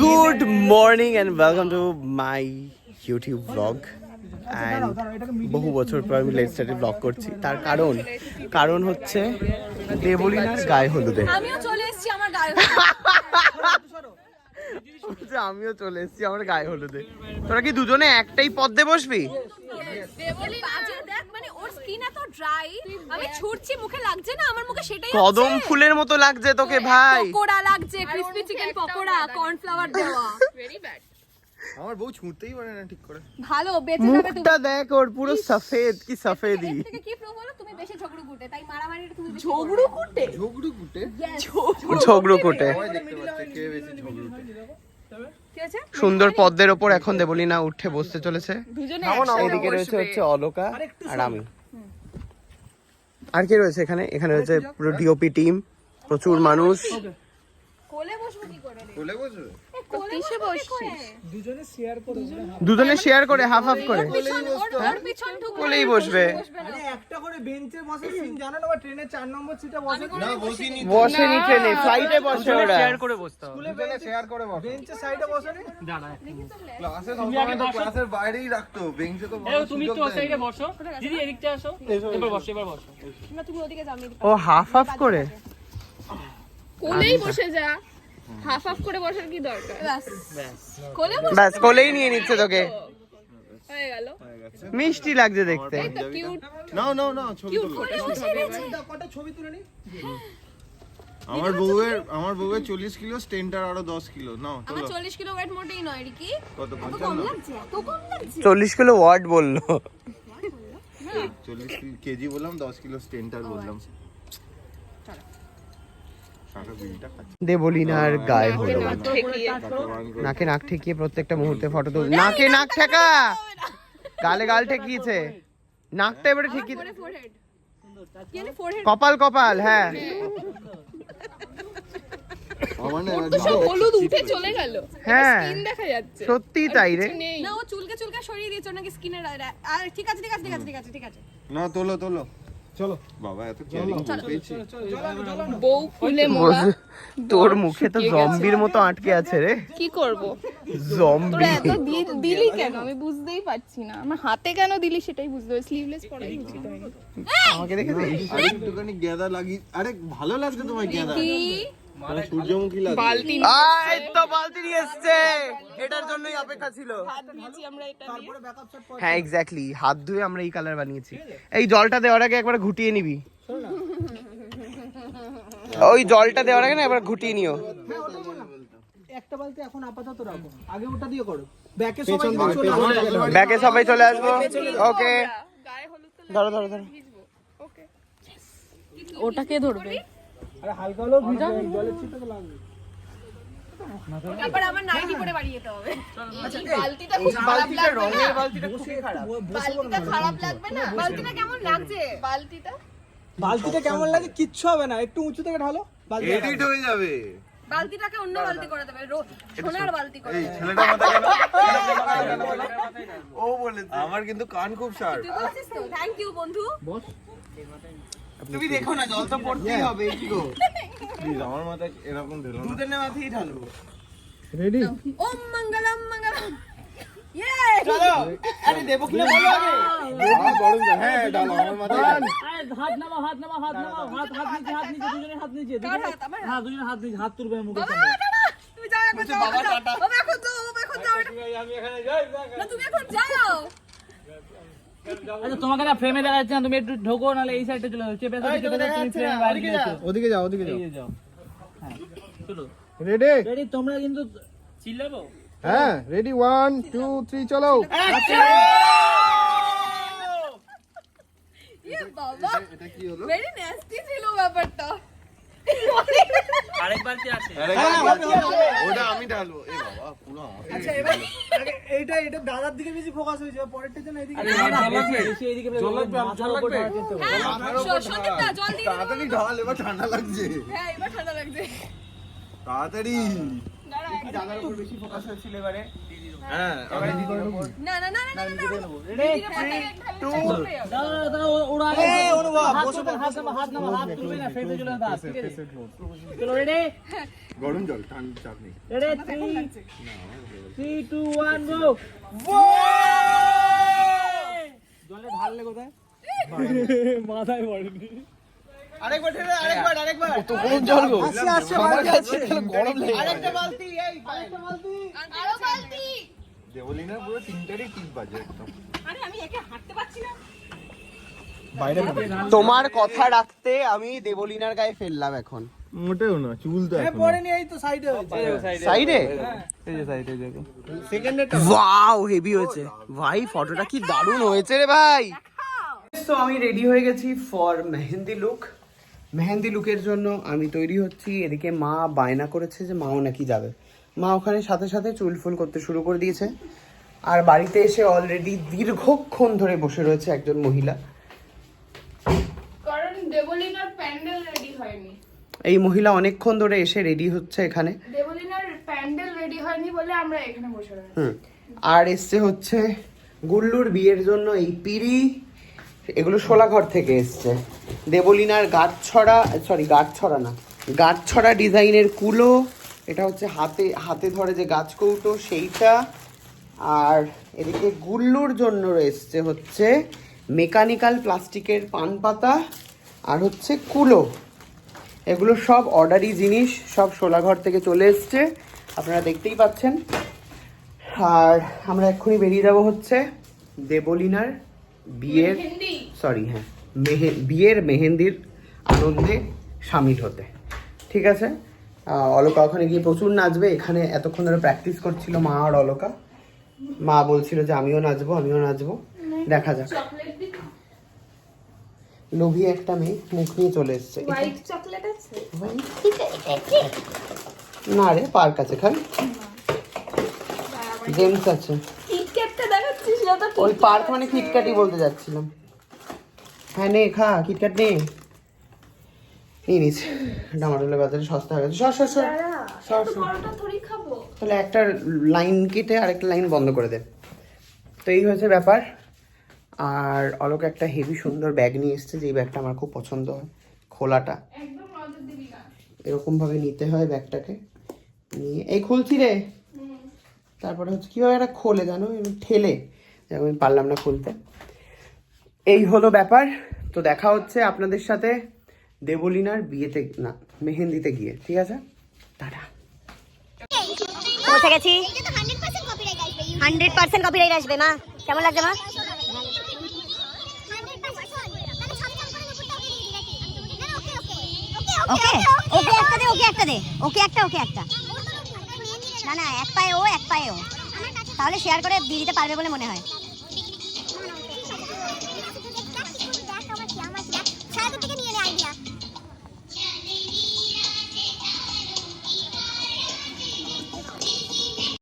Good morning and welcome to my YouTube vlog and বহু বছর পর আমি লেট স্টার্টে ব্লগ করছি। তার কারণ কারণ হচ্ছে দেবলিনার গায়ে হলুদে। আমিও চলে এসেছি আমার গায়ে বলছে, আমিও চলে এসেছি আমার গায়ে হলুদে। তোরা কি দুজনে একটাই পদ্মে বসবি? এত ড্রাই আমি ছুটছি মুখে লাগছে না? আমার মুখে সেটাই কদম ফুলের মতো লাগছে তোকে ভাই। পকোড়া লাগছে ক্রিসপি চিকেন পকোড়া কর্নফ্লাওয়ার দেওয়া। আমার বউ পারে না ঠিক করে। ভালো বেঁচে যাবে তুমি মুখটা দেখ ওর পুরো সফেদ কি সফেদি। থেকে কি প্রুফ হলো তুমি বেশি ঝগড়ু গুটে তাই তুমি ঝগড়ু গুটে ঝগড়ু গুটে ঝগড়ো কোটে। সবাই দেখতে পাচ্ছে কে বেশি ঝগড়ুটে সুন্দর পদ্মের ওপর এখন দেবলিনা উঠে বসতে চলেছে। এদিকে রয়েছে হচ্ছে অলোকা আর আমি। আর কি রয়েছে এখানে? এখানে রয়েছে পুরো ডিওপি টিম প্রচুর মানুষ। কোলে বসবো কি করে? কোলে বসবে? এ, কোলে বসবো কি করে? দুজনে শেয়ার করে হাফ হাফ করে ঢুকলে কোলেই বসবে। আরে একটা করে বেঞ্চে বসে সিন জানো না বা ট্রেনের চার নম্বর সিটে বসে না বসিনি। বসেনি ট্রেনে ফ্লাইটে বসে ওরা। স্কুলে শেয়ার করে বসো। বেঞ্চের সাইডে বসে নি? ক্লাসে সবসময় তো ক্লাসের বাইরেই রাখতো বেঞ্চে তো তুমি তো সাইডে বসো। দিদি এদিকটা আসো। এবার বসো এবার বসো। না তুমি ওদিকে যাও ও হাফ হাফ করে? কোলেই বসে যা। হাফ হাফ করে বসার কি দরকার? ব্যাস। ব্যাস। কোলেই নিয়ে নিচ্ছে তোকে। মিষ্টি লাগছে দেখতে। নাও নাও নাও ছবি তুলো কোলে বসে গেছে কটা ছবি তুলে নি? আমার বউয়ের আমার বউয়ের চল্লিশ কিলো স্টেনটার আরও দশ কিলো। নাও আমার চল্লিশ কিলো ওয়েট মোটেই নয় রিকি। কত কম লাগছে এত কম লাগছে। চল্লিশ কিলো ওয়ার্ড বলল। চল্লিশ কেজি বললাম দশ কিলো স্টেনটার বললাম। খাচ্ছে দেবলিনার গায়ে ঠেকিয়ে নাকে নাক ঠেকিয়ে প্রত্যেকটা মুহূর্তে ফটো তুল নাকে নাক ঠেকা! গালে গাল ঠেকিয়েছে। নাকটা এবারে ঠেকিয়ে কপাল কপাল হ্যাঁ। হ্যাঁ। স্কিন দেখা যাচ্ছে। সত্যি তাই রে। না ও চুলকে চুলকে সরিয়ে দিয়েছে নাকি স্কিনের আর ঠিক আছে ঠিক আছে ঠিক আছে ঠিক আছে ঠিক আছে। না তোলো তোলো। চলো। বাবা এত কেয়ারিং পেয়েছি বউ ফুলে মোড়া তোর মুখে তো জম্বির মতো আটকে আছে রে। কি করব? জম্বি তোরা এত দি- দিলি কেন? আমি বুঝতেই পারছি না। আমার হাতে কেন দিলি সেটাই বুঝতে পারছি স্লিভলেস পরাই উচিত হয়নি আমাকে দেখে আরে একটুখানি গ্যাদা লাগি আরে ভালো লাগছে তোমার গ্যাদা সূর্যমুখী লাগে বালতি আয় তো বালতি নিয়ে এসছে। এটার জন্যই অপেক্ষা ছিল। হাত দিয়েছি আমরা এটা দিয়ে হ্যাঁ এক্স্যাক্টলি হাত ধুয়ে আমরা এই কালার বানিয়েছি। এই জলটা দেওয়ার আগে একবার ঘুটিয়ে নিবি। ওই জলটা দেওয়ার আগে না একবার ঘুটিয়ে নিও। একটা বালতি এখন আপাতত রাখো। আগে ওটা দিয়ে করো। ব্যাকে সবাই চলে আসবে। ব্যাকে সবাই চলে আসব। ওকে গায়ে ধরো ধরো ধরো। ওটাকে ধরবে। আরে হালকা হলেও ভিজবে জলের ছিটা তো লাগবে। তারপর আমার নাইটি পরে বাড়ি যেতে হবে। বালতিটা খুব খারাপ লাগবে না? বালতিটা খুবই খারাপ। বালতিটা খারাপ লাগবে না? বালতিটা কেমন লাগছে? বালতিটা? বালতিটা কেমন লাগে কিচ্ছু হবে না একটু উঁচু থেকে ঢালো বালতি এডিট হয়ে যাবে। বালতিটাকে অন্য বালতি করে দেবে সোনার বালতি করে এই ছেলেটা ও বলেছে। আমার কিন্তু কান খুব শার্প থ্যাংক ইউ বন্ধু। তুমি দেখো না জল তো পড়তেই হবে কি গো প্লিজ আমার মাথায় এরকম দিল না দুজনের মাথায় ঢালবো রেডি ওম মঙ্গলম মঙ্গলম ইয়ে চলো আরে দেবো কিনা বলো আগে আমার হ্যাঁ ডালো আমার মাথায় ডালো। হাত নামাও হাত নামাও হাত নামাও হাত হাত নিচে হাত নিচে দুজনের হাত নিচে কার হাত আমার হাত? হ্যাঁ দুজনের হাত নিচে হাত তুলবে মুখে বাবা, না, না, তুমি যাও এখন যাও এখন যাও। বাবা, এখন যাও, বাবা, এখন যাও। না, তুমি এখন যাও। আচ্ছা তোমাকে না ফ্রেমে দেখা যাচ্ছে না তুমি একটু ঢোকো নাহলে এই সাইডে চলে যাও চেপে তুমি ফ্রেমে বাইরে নিয়ে ওদিকে যাও ওদিকে যাও। যাও। হ্যাঁ চলো। রেডি রেডি তোমরা কিন্তু চিল্লাবো? হ্যাঁ রেডি ওয়ান টু থ্রি চলো। ইয়ে বাবা, এটা কি হলো? very nasty ছিল ব্যাপারটা। আরেকবার কি আছে? ওটা আমি ঢালবো। এ বাবা পুরো আমার আচ্ছা এবার এইটা এটা দাদার দিকে বেশি ফোকাস হয়েছে পরেরটা যেন এদিকে। হ্যাঁ, জল দিয়ে তাড়াতাড়ি ঢাল এবার ঠান্ডা লাগছে। হ্যাঁ, এবার ঠান্ডা লাগছে। তাড়াতাড়ি। জায়গার উপর বেশি ফোকাস হয়েছিল এবারে। হ্যাঁ না না না না না, গরম জল ঠান্ডা চাপ নেই। Three three two one go জলে ঢাললে কোথায়? মাথায় পড়েনি। আরেকবার আরেকবার আরেকবার। তো গরম জল গো। আসছে আসছে গরম লেগে আরেকটা বালতি এই আরেকটা বালতি আরও বালতি পুরো তিনটারই টিপ বাজে একদম। আরে আমি একে হাঁটতে পারছি না। বাইরে তোমার কথা রাখতে আমি দেবলিনার গায়ে ফেললাম এখন। মোটেও না চুল তো এ পড়েনি এই তো সাইডে সাইডে এই যে সাইডে দেখো ওয়াও হেভি হয়েছে। ভাই ফটোটা কি দারুণ হয়েছে রে ভাই। তো আমি রেডি হয়ে গেছি ফর মেহেন্দি লুক মেহেন্দি লুকের জন্য আমি তৈরি হচ্ছি। এদিকে মা বায়না করেছে যে মাও নাকি যাবে। মা ওখানে সাথে সাথে চুল ফুল করতে শুরু করে দিয়েছে। আর বাড়িতে এসে অলরেডি দীর্ঘক্ষণ ধরে বসে রয়েছে একজন মহিলা। কারণ দেবলিনার প্যান্ডেল রেডি হয়নি। এই মহিলা অনেকক্ষণ ধরে এসে রেডি হচ্ছে এখানে। দেবলিনার প্যান্ডেল রেডি হয়নি বলে আমরা এখানে বসে রয়েছি। হুম। আর এসছে হচ্ছে গুল্লুর বিয়ের জন্য এই পিড়ি। এগুলো শোলাঘর থেকে এসছে। দেবলিনার গাছ ছড়া সরি গাছ ছড়া না গাছ ছড়া ডিজাইনের কুলো। এটা হচ্ছে হাতে হাতে ধরে যে গাছ কৌটো সেইটা। আর এদিকে গুল্লুর জন্য রয়েছে হচ্ছে মেকানিক্যাল প্লাস্টিকের পান পাতা আর হচ্ছে কুলো। এগুলো সব অর্ডারি জিনিস সব শোলাঘর থেকে চলে এসছে। আপনারা দেখতেই পাচ্ছেন। আর আমরা এক্ষুনি বেরিয়ে যাব হচ্ছে দেবলিনার বিয়ের সরি হ্যাঁ মেহে বিয়ের মেহেন্দির আনন্দে সামিল হতে। ঠিক আছে? অলকা ওখানে গিয়ে প্রচুর নাচবে। এখানে এতক্ষণ ধরে প্র্যাকটিস করছিল মা আর অলকা। মা বলছিল যে আমিও নাচবো আমিও নাচবো। দেখা যাক। লোভী একটা মেয়ে মুখ নিয়ে চলে এসছে। না রে পার্ক আছে খালি গেমস আছে। ওই পার্ক মানে কিটক্যাটই বলতে যাচ্ছিলাম। হ্যাঁ নে খা কিটক্যাট নে। নিয়ে নিস ডামাডোলে বাজারে সস্তা হয়ে গেছে। সর সর সর। সর তাহলে একটা লাইন কেটে আরেকটা লাইন বন্ধ করে দে। তো এই হয়েছে ব্যাপার। আর অলোক একটা হেভি সুন্দর ব্যাগ নিয়ে এসছে যেই ব্যাগটা আমার খুব পছন্দ হয়। খোলাটা। এরকমভাবে নিতে হয় ব্যাগটাকে। নিয়ে এই খুলছি রে। তারপরে হচ্ছে কীভাবে একটা খোলে জানো? ঠেলে। আমি পারলাম না খুলতে। এই হলো ব্যাপার। তো দেখা হচ্ছে আপনাদের সাথে। দেবলিনার বিয়েতে না, মেহেন্দিতে গিয়ে, ঠিক আছে? টাটা। পৌঁছে গেছি। হান্ড্রেড পার্সেন্ট কপিরাইট আসবে, মা। কেমন লাগছে, মা? ওকে ওকে একটা দে, ওকে একটা দে, ওকে একটা ওকে একটা। না না, এক পায়ে ও, এক পায়ে ও। তাহলে শেয়ার করে দিয়ে দিতে পারবে বলে মনে হয়।